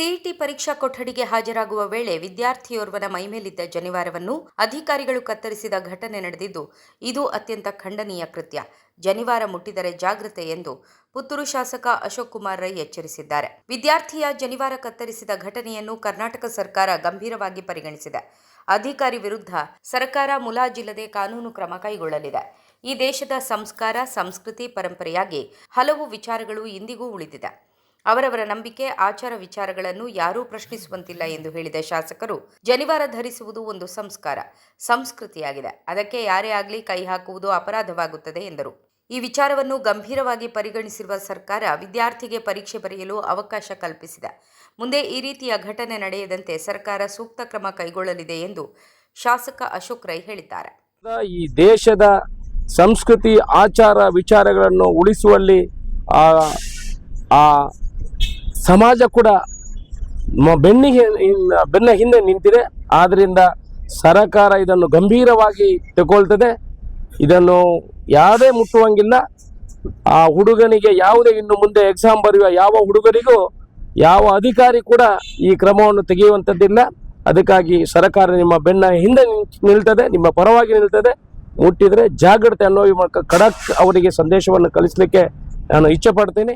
CET ಪರೀಕ್ಷಾ ಕೊಠಡಿಗೆ ಹಾಜರಾಗುವ ವೇಳೆ ವಿದ್ಯಾರ್ಥಿಯೋರ್ವನ ಮೈಮೇಲಿದ್ದ ಜನಿವಾರವನ್ನು ಅಧಿಕಾರಿಗಳು ಕತ್ತರಿಸಿದ ಘಟನೆ ನಡೆದಿದ್ದು, ಇದು ಅತ್ಯಂತ ಖಂಡನೀಯ ಕೃತ್ಯ. ಜನಿವಾರ ಮುಟ್ಟಿದರೆ ಜಾಗ್ರತೆ ಎಂದು ಪುತ್ತೂರು ಶಾಸಕ ಅಶೋಕ್ ಕುಮಾರ್ ರೈ ಎಚ್ಚರಿಸಿದ್ದಾರೆ. ವಿದ್ಯಾರ್ಥಿಯ ಜನಿವಾರ ಕತ್ತರಿಸಿದ ಘಟನೆಯನ್ನು ಕರ್ನಾಟಕ ಸರ್ಕಾರ ಗಂಭೀರವಾಗಿ ಪರಿಗಣಿಸಿದೆ. ಅಧಿಕಾರಿ ವಿರುದ್ಧ ಸರ್ಕಾರ ಮುಲಾಜಿಲ್ಲದೆ ಕಾನೂನು ಕ್ರಮ ಕೈಗೊಳ್ಳಲಿದೆ. ಈ ದೇಶದ ಸಂಸ್ಕಾರ, ಸಂಸ್ಕೃತಿ, ಪರಂಪರೆಯಾಗಿ ಹಲವು ವಿಚಾರಗಳು ಇಂದಿಗೂ ಉಳಿದಿದೆ. ಅವರವರ ನಂಬಿಕೆ, ಆಚಾರ ವಿಚಾರಗಳನ್ನು ಯಾರೂ ಪ್ರಶ್ನಿಸುವಂತಿಲ್ಲ ಎಂದು ಹೇಳಿದ ಶಾಸಕರು, ಜನಿವಾರ ಧರಿಸುವುದು ಒಂದು ಸಂಸ್ಕಾರ, ಸಂಸ್ಕೃತಿಯಾಗಿದೆ. ಅದಕ್ಕೆ ಯಾರೇ ಆಗಲಿ ಕೈ ಹಾಕುವುದು ಅಪರಾಧವಾಗುತ್ತದೆ ಎಂದರು. ಈ ವಿಚಾರವನ್ನು ಗಂಭೀರವಾಗಿ ಪರಿಗಣಿಸಿರುವ ಸರ್ಕಾರ ವಿದ್ಯಾರ್ಥಿಗೆ ಪರೀಕ್ಷೆ ಬರೆಯಲು ಅವಕಾಶ ಕಲ್ಪಿಸಿದೆ. ಮುಂದೆ ಈ ರೀತಿಯ ಘಟನೆ ನಡೆಯದಂತೆ ಸರ್ಕಾರ ಸೂಕ್ತ ಕ್ರಮ ಕೈಗೊಳ್ಳಲಿದೆ ಎಂದು ಶಾಸಕ ಅಶೋಕ್ ರೈ ಹೇಳಿದ್ದಾರೆ. ಈ ದೇಶದ ಸಂಸ್ಕೃತಿ, ಆಚಾರ ವಿಚಾರಗಳನ್ನು ಉಳಿಸುವಲ್ಲಿ ಆ ಸಮಾಜ ಕೂಡ ಬೆನ್ನಿಗೆ ಬೆನ್ನ ಹಿಂದೆ ನಿಂತಿದೆ. ಆದ್ದರಿಂದ ಸರಕಾರ ಇದನ್ನು ಗಂಭೀರವಾಗಿ ತಗೊಳ್ತದೆ ಇದನ್ನು ಯಾವುದೇ ಮುಟ್ಟುವಂಗಿಲ್ಲ. ಆ ಹುಡುಗನಿಗೆ ಯಾವುದೇ ಇನ್ನು ಮುಂದೆ ಎಕ್ಸಾಮ್ ಬರೆಯುವ ಯಾವ ಹುಡುಗರಿಗೂ ಯಾವ ಅಧಿಕಾರಿ ಕೂಡ ಈ ಕ್ರಮವನ್ನು ತೆಗೆಯುವಂಥದ್ದಿಲ್ಲ. ಅದಕ್ಕಾಗಿ ಸರಕಾರ ನಿಮ್ಮ ಬೆನ್ನ ಹಿಂದೆ ನಿಲ್ತದೆ. ನಿಮ್ಮ ಪರವಾಗಿ ನಿಲ್ತದೆ. ಮುಟ್ಟಿದರೆ ಜಾಗ್ರತೆ ಅನ್ನೋ ಮೂಲಕ ಖಡಕ್ ಅವರಿಗೆ ಸಂದೇಶವನ್ನು ಕಳಿಸ್ಲಿಕ್ಕೆ ನಾನು ಇಚ್ಛೆ ಪಡ್ತೀನಿ.